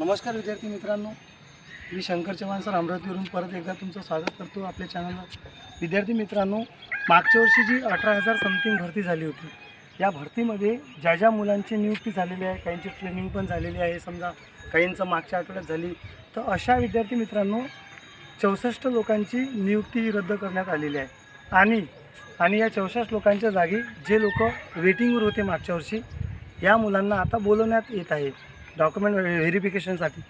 नमस्कार विद्यार्थी मित्रांनो. मी शंकर चव्हाण सर अमरावतीवरून परत एकदा तुमचं स्वागत करतो आपल्या चॅनलला विद्यार्थी मित्रांनो मागच्या वर्षी जी अठरा हजार समथिंग भरती झाली होती या भरतीमध्ये ज्या ज्या मुलांची नियुक्ती झालेली आहे काहींची ट्रेनिंग पण झालेली आहे समजा काहींचं मागच्या आठवड्यात झाली तर अशा विद्यार्थी मित्रांनो चौसष्ट लोकांची नियुक्ती ही रद्द करण्यात आलेली आहे. आणि आणि या चौसष्ट लोकांच्या जागी जे लोक वेटिंगवर होते मागच्या वर्षी या मुलांना आता बोलवण्यात येत आहे. डॉक्युमेंट व्हेरिफिकेशनसाठी.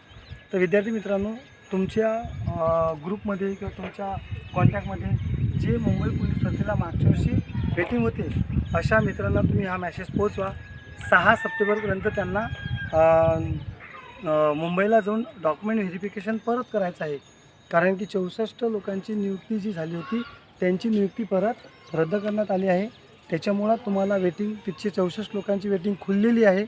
तर विद्यार्थी मित्रांनो तुमच्या ग्रुपमध्ये किंवा तुमच्या कॉन्टॅक्टमध्ये जे मुंबई पोलीस भरतीला मागच्या वर्षी वेटिंग होते अशा मित्रांना तुम्ही हा मॅसेज पोचवा सहा सप्टेंबरपर्यंत त्यांना मुंबईला जाऊन डॉक्युमेंट व्हेरिफिकेशन परत करायचं आहे. कारण की चौसष्ट लोकांची नियुक्ती जी झाली होती त्यांची नियुक्ती परत रद्द करण्यात आली आहे. त्याच्यामुळं तुम्हाला वेटिंग तिथचे चौसष्ट लोकांची वेटिंग खुललेली आहे.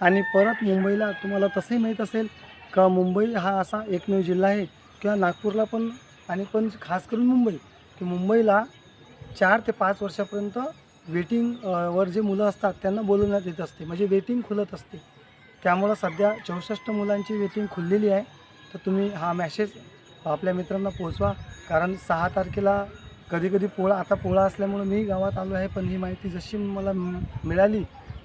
आणि परत मुंबईला तुम्हाला तसंही माहीत असेल का मुंबई हा असा एकमेव जिल्हा आहे किंवा नागपूरला पण आणि पण खास करून मुंबई की मुंबईला चार ते पाच वर्षापर्यंत वेटिंग वर जे मुलं असतात त्यांना बोलवण्यात येत असते. म्हणजे वेटिंग खुलत असते. त्यामुळं सध्या चौसष्ट मुलांची वेटिंग खुललेली आहे. तर तुम्ही हा मॅसेज आपल्या मित्रांना पोहोचवा. कारण सहा तारखेला कधी कधी पोळा आता पोळा असल्यामुळं मी गावात आलो आहे पण ही माहिती जशी मला मिळाली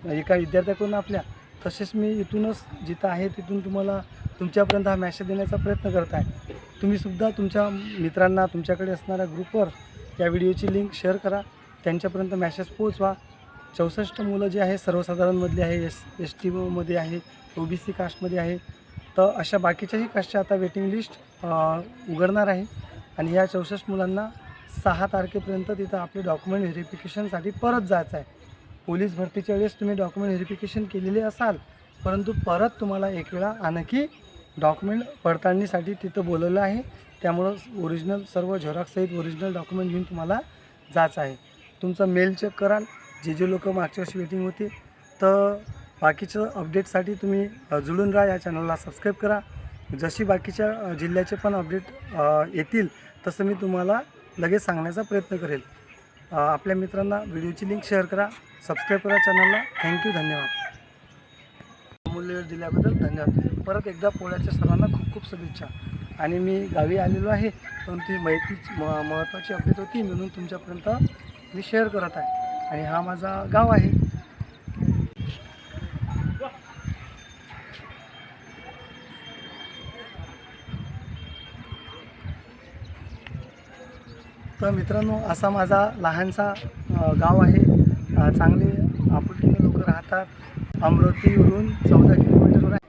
एका विद्यार्थ्याकडून आपल्या तसेच मी इथूनच जिथं आहे तिथून तुम्हाला तुमच्यापर्यंत हा मॅसेज देण्याचा प्रयत्न करत आहे. तुम्हीसुद्धा तुमच्या मित्रांना तुमच्याकडे असणाऱ्या ग्रुपवर या व्हिडिओची लिंक शेअर करा. त्यांच्यापर्यंत मॅसेज पोचवा चौसष्ट मुलं जे आहे सर्वसाधारणमधली आहे एस एस टीमध्ये आहे ओ बी सी कास्टमध्ये आहे. तर अशा बाकीच्याही कास्टच्या आता वेटिंग लिस्ट उघडणार आहे. आणि या चौसष्ट मुलांना सहा तारखेपर्यंत तिथं आपले डॉक्युमेंट व्हेरिफिकेशनसाठी परत जायचं आहे. पोलीस भरतीच्या वेळेस तुम्ही डॉक्युमेंट व्हेरिफिकेशन केलेले असाल परंतु परत तुम्हाला एक वेळा आणखी डॉक्युमेंट पडताळणीसाठी तिथं बोलवलं आहे. त्यामुळं ओरिजिनल सर्व झेरॉक्ससहित ओरिजिनल डॉक्युमेंट घेऊन तुम्हाला जायचं आहे. तुमचा मेल चेक कराल. जे जे लोक मागच्या वर्षी वेटिंग होते तर बाकीचं अपडेटसाठी तुम्ही जुळून राहा या चॅनलला सबस्क्राईब करा. जशी बाकीच्या जिल्ह्याचे पण अपडेट येतील तसं मी तुम्हाला लगेच सांगण्याचा प्रयत्न करेल. आपल्या मित्रांना व्हिडिओची लिंक शेअर करा सबस्क्राईब करा चॅनलला थँक्यू धन्यवाद. अमूल्य दिल्याबद्दल धन्यवाद. परत एकदा पोळ्याच्या सर्वांना खूप खूप शुभेच्छा. आणि मी गावी आलेलो आहे परंतु ही माहिती म महत्त्वाची अपडेट होती म्हणून तुमच्यापर्यंत मी शेअर करत आहे. आणि हा माझा गाव आहे. तर मित्रांनो असा माझा लहानसा गाव आहे. चांगले आपुलकीने लोक राहतात. अमरावतीवरून चौदा किलोमीटरवर आहे.